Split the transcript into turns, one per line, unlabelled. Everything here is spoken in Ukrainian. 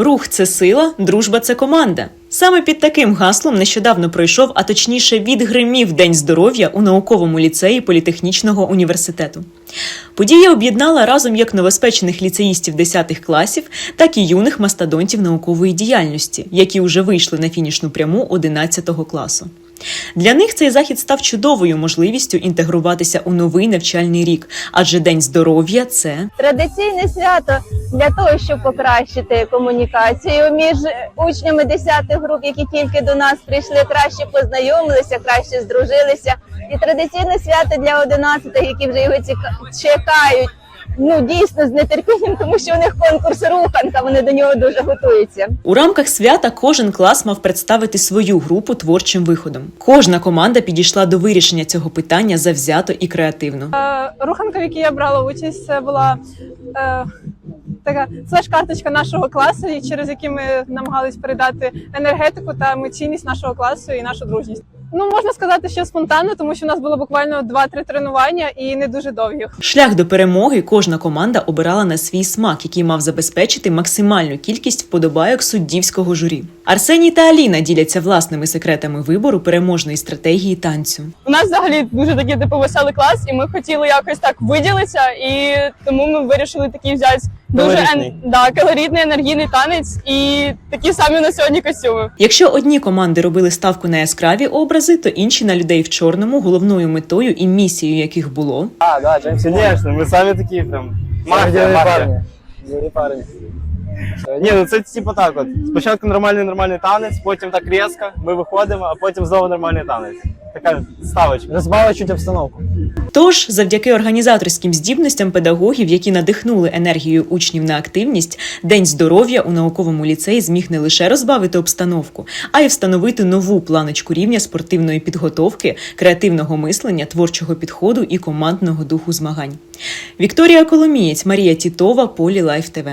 Рух це сила, дружба це команда. Саме під таким гаслом нещодавно пройшов, а точніше відгримів День здоров'я у науковому ліцеї політехнічного університету. Подія об'єднала разом як новоспечених ліцеїстів 10 класів, так і юних мастодонтів наукової діяльності, які вже вийшли на фінішну пряму 11 класу. Для них цей захід став чудовою можливістю інтегруватися у новий навчальний рік, адже День здоров'я це
Традиційне свято для того, щоб покращити комунікацію між учнями 10 груп, які тільки до нас прийшли, краще познайомилися, краще здружилися. І традиційне свято для 11 які вже його чекають. Ну дійсно з нетерпінням, тому що у них конкурс руханка. Вони до нього дуже готуються.
У рамках свята кожен клас мав представити свою групу творчим виходом. Кожна команда підійшла до вирішення цього питання завзято і креативно.
Е, Руханка, в якій я брала участь, це була е, така флеш-карточка нашого класу, і через які ми намагались передати енергетику та емоційність нашого класу і нашу дружність. Ну можна сказати, що спонтанно, тому що у нас було буквально 2-3 тренування і не дуже довгих.
Шлях до перемоги кожна команда обирала на свій смак, який мав забезпечити максимальну кількість вподобайок суддівського журі. Арсеній та Аліна діляться власними секретами вибору переможної стратегії танцю.
У нас взагалі дуже такий типу веселий клас, і ми хотіли якось так виділитися, і тому ми вирішили такий взяти дуже
Калоритний.
ен... да, калоритний енергійний танець і такі самі на сьогодні костюми.
Якщо одні команди робили ставку на яскраві образи, то інші на людей в чорному, головною метою і місією яких було
А, да, Джеймс, конечно, мы сами такие прям.
Делові парні.
Е, Ні, ну це типу так от. Спочатку нормальний нормальний танець, потім так різко, ми виходимо, а потім знову нормальний танець. Така ставочка.
Розбавочуть обстановку.
Тож, завдяки організаторським здібностям педагогів, які надихнули енергію учнів на активність, День здоров'я у науковому ліцеї зміг не лише розбавити обстановку, а й встановити нову планочку рівня спортивної підготовки, креативного мислення, творчого підходу і командного духу змагань. Вікторія Коломієць, Марія Тітова, Полі Лайф ТВ.